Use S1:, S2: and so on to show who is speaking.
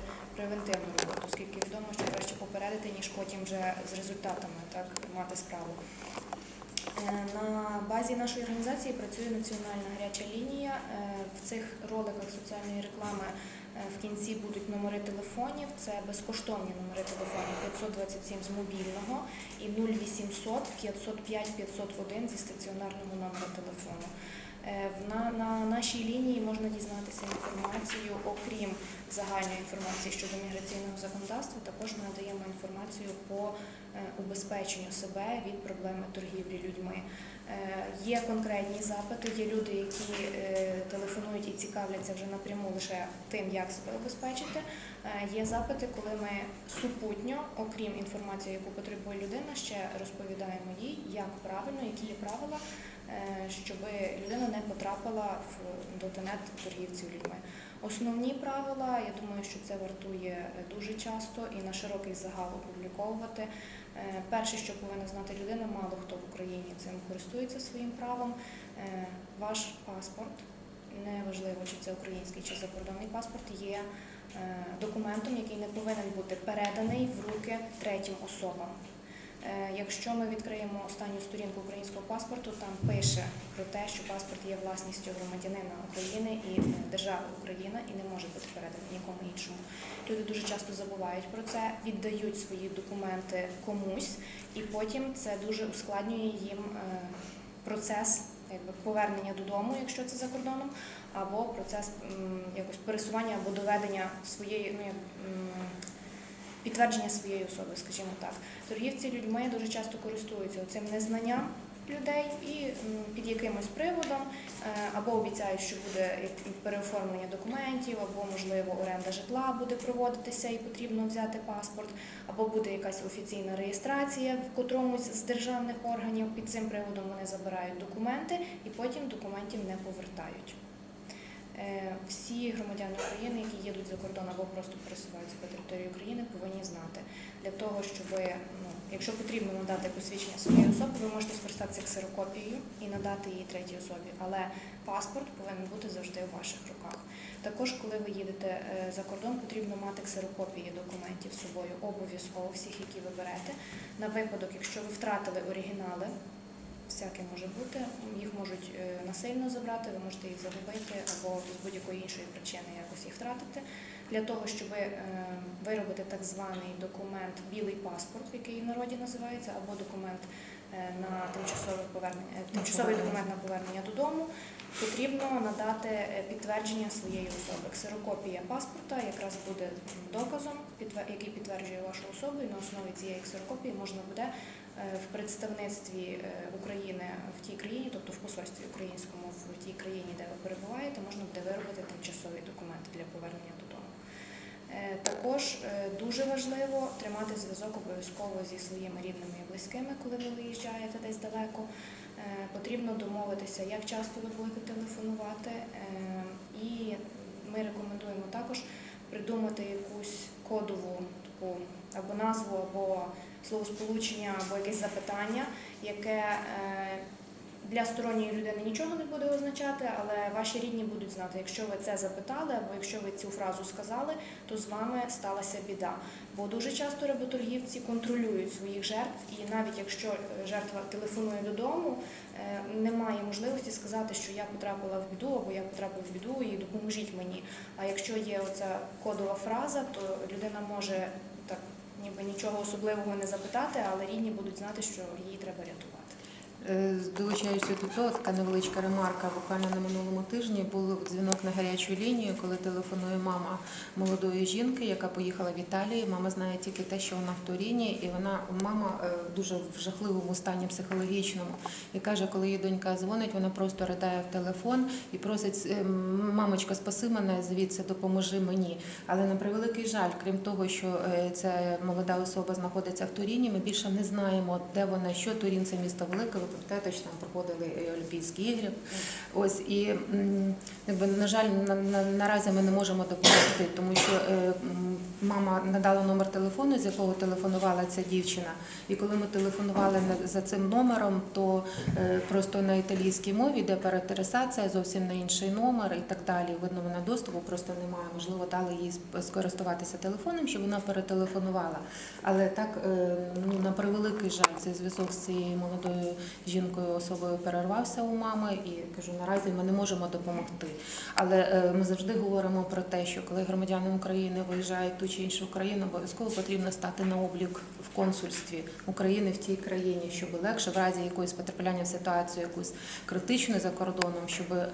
S1: проводити превентивну роботу, оскільки відомо, що краще попередити, ніж потім вже з результатами так мати справу. Е, На базі нашої організації працює національна гаряча лінія. Е, В цих роликах соціальної реклами в кінці будуть номери телефонів. Це безкоштовні номери телефонів 527 з мобільного і 0800 505 501 зі стаціонарного номера телефону. Е, На, на нашій лінії можна дізнатися інформацію, окрім загальної інформації щодо міграційного законодавства, також ми надаємо інформацію по е, убезпеченню себе від проблеми торгівлі людьми. Е, Є конкретні запити, є люди, які е, телефонують і цікавляться вже напряму лише тим, як себе обезпечити. Е, Є запити, коли ми супутньо, окрім інформації, яку потребує людина, ще розповідаємо їй, як правильно, які є правила, е, щоб людина не потрапила в до тенет торгівців людьми. Основні правила, я думаю, що це вартує дуже часто і на широкий загал опубліковувати. Е, Перше, що повинна знати людина, мало хто в Україні цим користується своїм правом. Ваш паспорт, неважливо, чи це український чи закордонний паспорт, є е, документом, який не повинен бути переданий в руки третім особам. Е, Якщо ми відкриємо останню сторінку українського паспорту, там пише про те, що паспорт є власністю громадянина України і е, держави Україна і не може бути переданий нікому іншому. Люди дуже часто забувають про це, віддають свої документи комусь, і потім це дуже ускладнює їм процес якби, повернення додому, якщо це за кордоном, або процес якось пересування або доведення своєї ну, як, підтвердження своєї особи, скажімо так. Торгівці людьми дуже часто користуються цим незнанням людей і під якимось приводом е, або обіцяють, що буде переоформлення документів, або можливо оренда житла буде проводитися і потрібно взяти паспорт, або буде якась офіційна реєстрація в котромусь з державних органів. Під цим приводом вони забирають документи і потім документів не повертають. Е, Всі громадяни України, які їдуть за кордон або просто пересуваються по території України, повинні знати для того, щоб ну, якщо потрібно надати посвідчення своєї особи, ви можете скористатися ксерокопією і надати її третій особі, але паспорт повинен бути завжди у ваших руках. Також, коли ви їдете е, за кордон, потрібно мати ксерокопії документів з собою обов'язково всіх, які ви берете. На випадок, якщо ви втратили оригінали, всяке може бути, їх можуть е, насильно забрати, ви можете їх загубити або з будь-якої іншої причини якось їх втратити. Для того, щоб е, виробити так званий документ білий паспорт, який в народі називається, або документ на тимчасове повернення, е, тимчасовий документ на повернення додому, потрібно надати е, підтвердження своєї особи. Ксерокопія паспорта якраз буде доказом, який підтверджує вашу особу, і на основі цієї ксерокопії можна буде е, в представництві е, України в тій країні, тобто в посольстві українському в тій країні, де ви перебуваєте, можна буде виробити тимчасовий документ для повернення. Е, Також е, дуже важливо тримати зв'язок обов'язково зі своїми рідними і близькими, коли ви виїжджаєте десь далеко. Е, Потрібно домовитися, як часто ви будете телефонувати, Е, і ми рекомендуємо також придумати якусь кодову таку або назву, або словосполучення, або якесь запитання, яке для сторонньої людини нічого не буде означати, але ваші рідні будуть знати, якщо ви це запитали, або якщо ви цю фразу сказали, то з вами сталася біда. Бо дуже часто работоргівці контролюють своїх жертв, і навіть якщо жертва телефонує додому, е, немає можливості сказати, що я потрапила в біду, або я потрапив в біду і допоможіть мені. А якщо є оця кодова фраза, то людина може так ніби нічого особливого не запитати, але рідні будуть знати, що її треба рятувати.
S2: Е, Долучаючись до цього, така невеличка ремарка. Буквально на минулому тижні був дзвінок на гарячу лінію, коли телефонує мама молодої жінки, яка поїхала в Італію. Мама знає тільки те, що вона в Туріні, і вона мама е, дуже в жахливому стані психологічному. І каже, коли її донька дзвонить, вона просто ридає в телефон і просить е, мамочка, спаси мене звідси, допоможи мені. Але на превеликий жаль, крім того, що ця молода особа знаходиться в Туріні, ми більше не знаємо, де вона, що Турін це місто велике. Пам'ятаєте, що там проходили Олімпійські ігри. Ось і якби на жаль, на, на, наразі ми не можемо допомогти, тому що е, мама надала номер телефону, з якого телефонувала ця дівчина. І коли ми телефонували за цим номером, то е, просто на італійській мові йде перетересація, зовсім на інший номер і так далі. Видно, вона доступу просто немає. Можливо, дали їй скористуватися телефоном, щоб вона перетелефонувала. Але так, е, ну на превеликий жаль, цей зв'язок з цією молодою жінкою особою перервався у мами, і кажу, наразі ми не можемо допомогти. Але е, ми завжди говоримо про те, що коли громадяни України виїжджають ту чи іншу країну, обов'язково потрібно стати на облік в консульстві України в тій країні, щоб легше в разі якоїсь потрапляння в ситуацію якусь критичну за кордоном, щоб е,